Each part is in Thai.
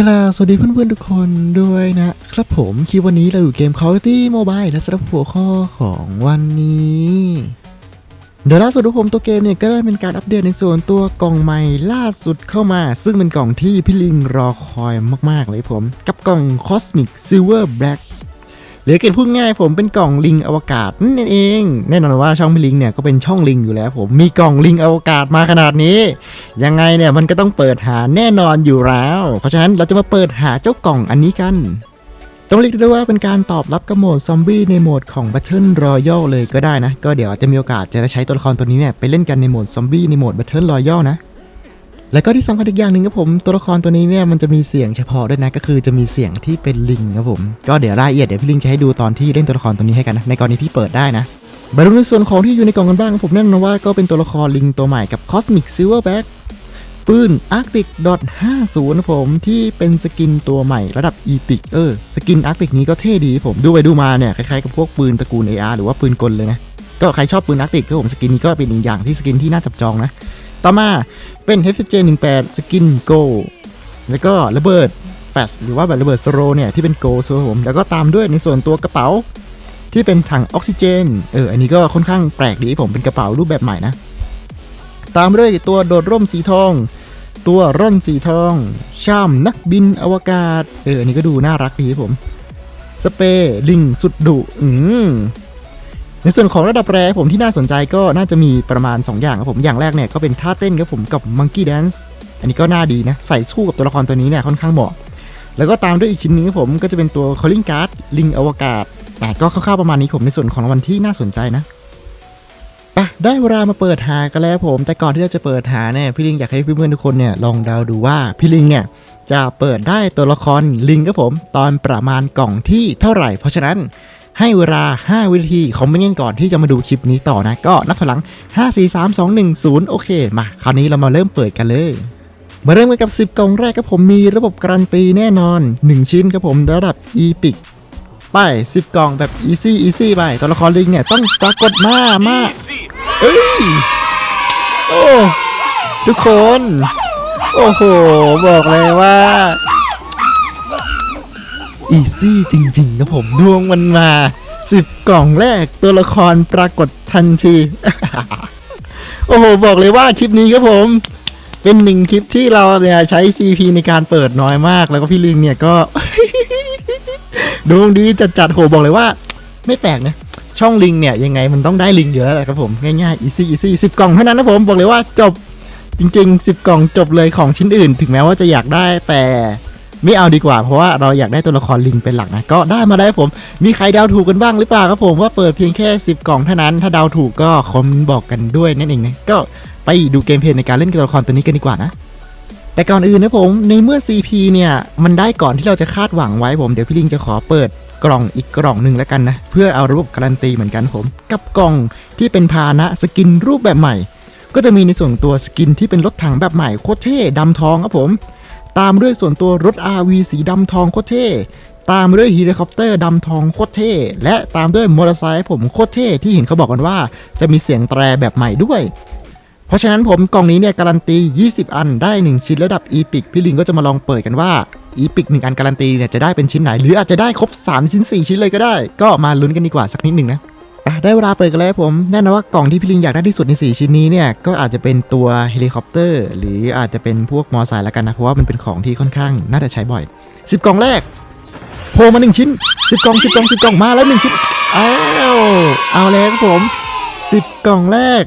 กล่าวสวัสดีเพื่อนๆทุกคนด้วยนะครับผมคลิปวันนี้เราอยู่เกม Call of Duty Mobile และสำหรับหัวข้อของวันนี้ เดี๋ยวล่าสุดผมตัวเกมเนี่ยก็ได้เป็นการอัปเดตในส่วนตัวกล่องใหม่ล่าสุดเข้ามา ซึ่งเป็นกล่องที่พี่ลิงรอคอยมากๆเลยผม กับกล่อง Cosmic Silver Black หรือเกิดพูดง่ายผมเป็นกล่องลิงอวกาศนั่นเอง แน่นอนว่าช่องลิงเนี่ยก็เป็นช่องลิงอยู่แล้ว ผมมีกล่องลิงอวกาศมาขนาดนี้ ยังไงเนี่ยมันก็ต้องเปิดหาแน่นอนอยู่แล้ว เพราะฉะนั้นเราจะมาเปิดหาเจ้ากล่องอันนี้กันต้องเรียกได้ว่าเป็นการตอบรับกับโหมดซอมบี้ในโหมดของ Battle Royale เลยก็ได้นะ ก็เดี๋ยวจะมีโอกาสจะได้ใช้ตัวละครตัวนี้เนี่ยไปเล่นกันในโหมดซอมบี้ในโหมด Battle Royale นะ แล้วก็ที่สำคัญอีกอย่างหนึ่งครับผมตัวละครตัวนี้เนี่ยมันจะมีเสียงเฉพาะด้วยนะก็คือจะมีเสียงที่เป็นลิงครับผมก็เดี๋ยวรายละเอียดเดี๋ยวพี่ลิงจะให้ดูตอนที่เล่นตัวละครตัวนี้ให้กันนะในกรณีที่เปิดได้นะมาดูในส่วนของที่อยู่ในกล่องกันบ้างครับผมแน่นอนว่าก็เป็นตัวละครลิงตัวใหม่กับ Cosmic Silverback ปืน Arctic Dot 50นะผมที่เป็นสกินตัวใหม่ระดับ Epic เออสกิน Arctic นี้ก็เท่ดีผมดูไปดูมาเนี่ยคล้ายๆกับพวกปืนตระกูล AR หรือว่าปืนกลเลยนะก็ใครชอบปืน Arctic ก็ผมสกินนี้ก็เป็นอีกอย่างที่สกินที่น่าจับจองนะ ต่อมาเป็น HFJ 18 สกินโกแล้วก็ระเบิดแฟชหรือว่าแบบระเบิดสโรเนี่ยที่เป็นโกส่วนผมแล้วก็ตามด้วยในส่วนตัวกระเป๋า ที่เป็นถังออกซิเจนเอออันนี้ก็ค่อนข้างแปลกดีผมเป็นกระเป๋ารูปแบบใหม่นะ ตามด้วยตัวโดดร่มสีทอง ตัวร่อนสีทองช่ามนักบินอวกาศเอออันนี้ก็ดูน่ารักดีผม สเปรย์ลิงสุดดุอืม ในส่วนของระดับแรผมที่น่าสนใจก็น่าจะมีประมาณ 2 อย่างครับผม อย่างแรกเนี่ยก็เป็นท่าเต้นครับผมกับ Monkey Dance อันนี้ก็น่าดีนะ ใส่สู้กับตัวละครตัวนี้เนี่ยค่อนข้างเหมาะ แล้วก็ตามด้วยอีกชิ้นนึงครับผมก็จะเป็นตัว Calling Card ลิงอวกาศแต่ก็คร่าวๆประมาณนี้ผมในส่วนของรางวัลที่น่าสนใจนะไปได้เวลามาเปิดหากันแล้วผม แต่ก่อนที่เราจะเปิดหาเนี่ยพี่ลิงอยากให้เพื่อนๆทุกคนเนี่ยลองเดาดูว่าพี่ลิงเนี่ยจะเปิดได้ตัวละครลิงครับผม ตอนประมาณกล่องที่เท่าไหร่ เพราะฉะนั้น ให้เวลา 5 วินาทีคอมเมนต์กันก่อนที่จะมาดูคลิปนี้ต่อนะ ก็นับถอยหลัง 5 4 3 2 1 0 โอเค มา คราวนี้เรามาเริ่มเปิดกันเลยมาเริ่มกันกับ 10 กล่องแรกครับผมมีระบบการันตีแน่นอน 1 ชิ้นครับผมระดับ Epic ไป 10 กล่องแบบ Easy Easy ไปตัวละครลิงเนี่ยต้องปรากฏมามาเอ้ยโอ้ทุกคน โอ้โห บอกเลยว่า อีซี่จริงๆครับผมดวงมันมา10กล่องแรกตัวละครปรากฏทันที โอ้โห บอกเลยว่าคลิปนี้ครับผม เป็นหนึ่งคลิปที่เราเนี่ยใช้ CP ในการเปิดน้อยมาก แล้วก็พี่ลิงเนี่ยก็ ดวงดีจัดๆโหบอกเลยว่า ไม่แปลกนะ ช่องลิงเนี่ยยังไงมันต้องได้ลิงอยู่แล้วแหละครับผมง่ายๆ easy easy 10กล่องเท่านั้นนะผมบอกเลยว่าจบจริง ๆ 10 กล่องจบเลยของชิ้นอื่น ถึงแม้ว่าจะอยากได้แต่ ไม่เอาดีกว่า เพราะว่าเราอยากได้ตัวละครลิงเป็นหลักนะ ก็ได้มาได้ผม มีใครเดาถูกกันบ้างหรือเปล่าครับผมว่าเปิดเพียงแค่ 10 กล่องเท่านั้น ถ้าเดาถูกก็คอมบอกกันด้วยนั่นเองนะก็ไปดูเกมเพลย์ในการเล่นตัวละครตัวนี้กันดีกว่านะแต่ก่อนอื่นนะผมในเมื่อ CP เนี่ยมันได้ก่อนที่เราจะคาดหวังไว้ผมเดี๋ยวพี่ลิงจะขอเปิดกล่องอีกกล่องหนึ่งแล้วกันนะ เพื่อเอาระบบการันตีเหมือนกันผม กับกล่องที่เป็นพานะสกินรูปแบบใหม่ ก็จะมีในส่วนตัวสกินที่เป็นรถถังแบบใหม่โคตรเท่ดำทองครับผม ตามด้วยส่วนตัวรถ RV สีดำทองโคตรเท่ตามด้วยเฮลิคอปเตอร์ดำทองโคตรเท่และตามด้วยมอเตอร์ไซค์ผมโคตรเท่ที่เห็นเขาบอกกันว่า จะมีเสียงแตรแบบใหม่ด้วยเพราะฉะนั้นผมกล่องนี้เนี่ยการันตี 20 อันได้ 1 ชิ้นระดับ Epic พี่ลิงก็จะมาลองเปิดกันว่า Epic 1อันการันตีเนี่ยจะได้เป็นชิ้นไหน หรืออาจจะได้ครบ 3 ชิ้น 4 ชิ้นเลยก็ได้ ก็มาลุ้นกันดีกว่าสักนิดหนึ่งนะ อะได้เวลาเปิดกันแล้วผม แน่นอนว่ากล่องที่พี่ลิงอยากได้ที่สุดใน 4 ชิ้นนี้เนี่ย ก็อาจจะเป็นตัวเฮลิคอปเตอร์ หรืออาจจะเป็นพวกมอไซค์ละกันนะ เพราะว่ามันเป็นของที่ค่อนข้างน่าจะใช้บ่อย 10 กล่องแรกโผล่มา 1 ชิ้น 10 กล่อง 10 กล่อง 10 กล่องมาแล้ว 1 ชิ้นอ้าวเอาแล้วครับผม 10 กล่องแรก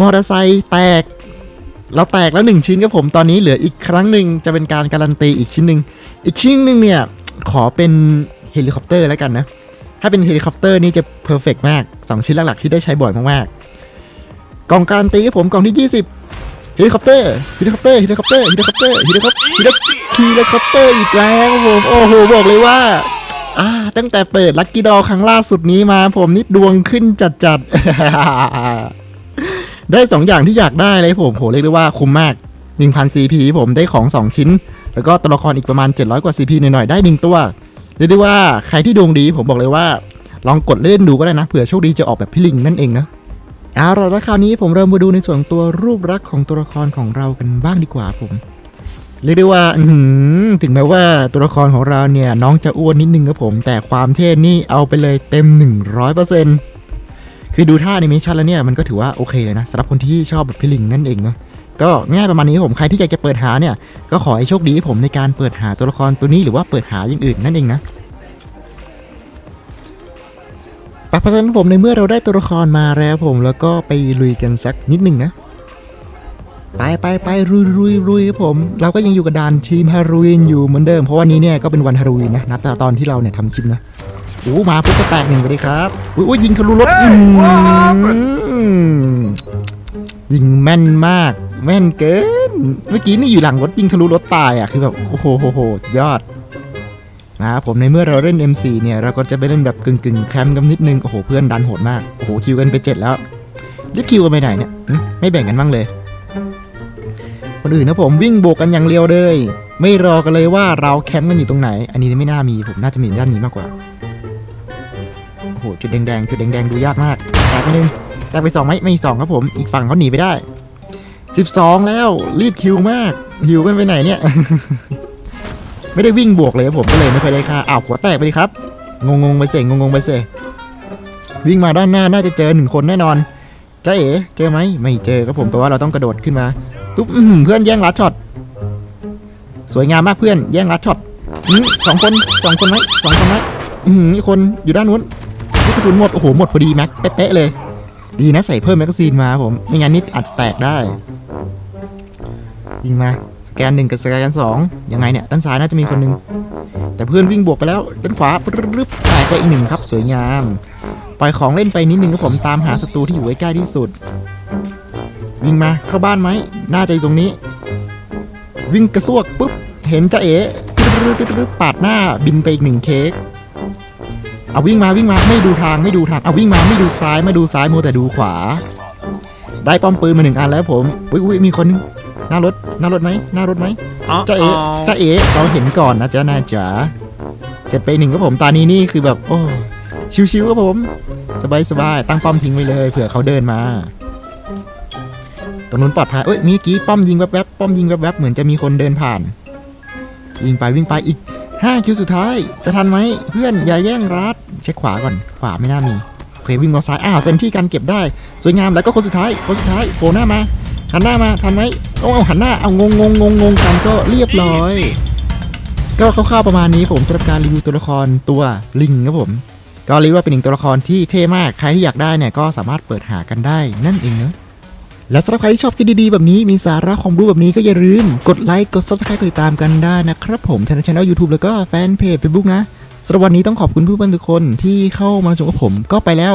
มอเตอร์ไซค์แตก เราแตกแล้ว 1 ชิ้นครับผมตอนนี้เหลืออีกครั้งหนึ่งจะเป็นการการันตีอีกชิ้นหนึ่งอีกชิ้นหนึ่งเนี่ยขอเป็นเฮลิคอปเตอร์แล้วกันนะถ้าเป็นเฮลิคอปเตอร์นี่จะเพอร์เฟกมาก 2 ชิ้นหลักๆที่ได้ใช้บ่อยมากๆกล่องการันตีผมกล่องที่ 20เฮลิคอปเตอร์เฮลิคอปเตอร์เฮลิคอปเตอร์เฮลิคอปเตอร์เฮลิคอปเตอร์เฮลิคอปเฮลิคอปเตอร์อีกแล้วผมโอ้โหบอกเลยว่าอ่าตั้งแต่เปิดลัคกี้ดอครั้งล่าสุดนี้มา ผมนี่ดวงขึ้นจัดๆ ได้ 2 อย่างที่อยากได้เลยผมโหเรียกได้ว่าคุ้มมาก 1,000 CP ผมได้ของ 2 ชิ้น แล้วก็ตัวละครอีกประมาณ 700 กว่า CP หน่อยๆ ได้ 1 ตัว เรียกได้ว่าใครที่ดวงดีผมบอกเลยว่า ลองกดเล่นดูก็ได้นะเผื่อโชคดีจะออกแบบพี่ลิงนั่นเองนะเอาล่ะแล้วคราวนี้ผมเริ่มมาดูในส่วนตัวรูปลักษณ์ของตัวละครของเรากันบ้างดีกว่าผมเรียกได้ว่าถึงแม้ว่าตัวละครของเราเนี่ยน้องจะอ้วนนิดนึงครับผม แต่ความเท่นี่เอาไปเลยเต็ม 100%คือดูท่าแอนิเมชันแล้วเนี่ยมันก็ถือว่าโอเคเลยนะสำหรับคนที่ชอบแบบพี่ลิงนั่นเองเนาะก็ง่ายประมาณนี้ครับผมใครที่อยากจะเปิดหาเนี่ย ก็ขอให้โชคดีให้ผมในการเปิดหาตัวละครตัวนี้หรือว่าเปิดหาอย่างอื่นนั่นเองนะ ปะเพราะฉะนั้นผมในเมื่อเราได้ตัวละครมาแล้วผมแล้วก็ไปลุยกันสักนิดหนึ่งนะ ไปไปไปรุยรุยรุยครับผม เราก็ยังอยู่กับด่านทีมฮาโลวีนอยู่เหมือนเดิม เพราะวันนี้เนี่ยก็เป็นวันฮาโลวีนนะนัดตอนที่เราเนี่ยทำคลิปนะโอ้มาปุ๊บก็แตกหนึ่งไปเลยครับอุ้ยอุ้ยยิงทะลุรถอืมยิงแม่นมาก แม่นเกิน เมื่อกี้นี่อยู่หลังรถยิงทะลุรถตายอะคือแบบโอ้โหโหโหสุดยอด นะครับผมในเมื่อเราเล่น M4 เนี่ยเราก็จะไปเล่นแบบกึ่งกึ่งๆแคมป์กันนิดนึง โอ้โหเพื่อนดันโหดมาก โอ้โหคิวกันไปเจ็ดแล้วรีบคิวกันไปไหนเนี่ยไม่แบ่งกันบ้างเลย คนอื่นนะผมวิ่งโบกกันอย่างเร็วเลย ไม่รอกันเลยว่าเราแคมป์กันอยู่ตรงไหน อันนี้ไม่น่ามีผมน่าจะมีด้านนี้มากกว่าโอ้โหจุดแดงๆจุดแดงๆดูยากมากแตกไปหนึ่งแตกไปสองไหมไม่สองครับผมอีกฝั่งเขาหนีไปได้สิบสองแล้วรีบคิวมากหิวกันไปไหนเนี่ย ไม่ได้วิ่งบวกเลยครับผมก็เลยไม่ค่อยได้ค่าอ้าวหัวแตกไปดิครับ งงงไปเสงงงไปเสวิ่งมาด้านหน้าน่าจะเจอหนึ่งคนแน่นอนจ้าเอ๋เจอไหมไม่เจอครับผมแปลว่าเราต้องกระโดดขึ้นมาตุ๊บเพื่อนแย่งลัดช็อตสวยงามมากเพื่อนแย่งลัดช็อตสองคนสองคนไหมสองคนไหมอือหือมีคนอยู่ด้านนู้นลูกกระสุนหมดโอ้โหหมดพอดีแม็กเป๊ะเลย ดีนะใส่เพิ่มแมกกาซีนมาครับผมไม่งั้นนิดอาจจะแตกได้ยิงมา แกนหนึ่งกับสแกนสองยังไงเนี่ยด้านซ้ายน่าจะมีคนหนึงแต่เพื่อนวิ่งบวกไปแล้วด้านขวาปึ๊บแตกไปอีกหนึ่งครับสวยงาม ปล่อยของเล่นไปนิดนึงครับผมตามหาศัตรูที่อยู่ใกล้ที่สุด วิ่งมาเข้าบ้านไหมน่าจะอยู่ตรงนี้ วิ่งกระซวกปุ๊บเห็นจะเอ๋ตึ๊ดๆๆๆปาดหน้าบินไปอีกหนึ่งเค้กเอาวิ่งมาวิ่งมาไม่ดูทางไม่ดูทางเอาวิ่งมาไม่ดูซ้ายไม่ดูซ้ายมัวแต่ดูขวา ได้ป้อมปืนมาหนึ่งอันแล้วผมอุ้ยอุ้ยมีคนนึง หน้ารถหน้ารถไหมหน้ารถไหมจะเอ๋จะเอ๋เราเห็นก่อนนะจ๊ะนายจ๋าเสร็จไปหนึ่งครับผมตานี้นี่คือแบบโอ้ชิวๆครับผม สบายๆตั้งป้อมทิ้งไว้เลยเผื่อเขาเดินมาตรงนู้นปลอดภัยเอ้ยเมื่อกี้ป้อมยิงแวบๆป้อมยิงแวบๆเหมือนจะมีคนเดินผ่านยิงไปวิ่งไปอีก5คิวสุดท้าย จะทันไหมเพื่อนอย่าแย่งรัดเช็คขวาก่อนขวาไม่น่ามีโอเควิ่งมาซ้ายอ้าวเซนที่กันเก็บได้ สวยงามแล้วก็คนสุดท้ายคนสุดท้ายโผล่หน้ามา หันหน้ามาทันไหมเอาเอาหันหน้าเอางงงงงงงกันก็เรียบร้อย ก็คร่าวๆประมาณนี้ผมสำหรับการรีวิวตัวละครตัวลิงครับผม ก็เรียกว่าเป็นหนึ่งตัวละครที่เท่มากใครที่อยากได้เนี่ยก็สามารถเปิดหากันได้นั่นเองเนอะและสำหรับใครที่ชอบคลิปดีๆ แบบนี้มีสาระความรู้แบบนี้ก็อย่าลืมกดไลค์กด subscribe กดติดตามกันได้นะครับผมทางช่องยูทูบแล้วก็แฟนเพจ Facebook นะสำหรับวันนี้ต้องขอบคุณผู้ชมทุกคนที่เข้ามาชมกับผมก็ไปแล้ว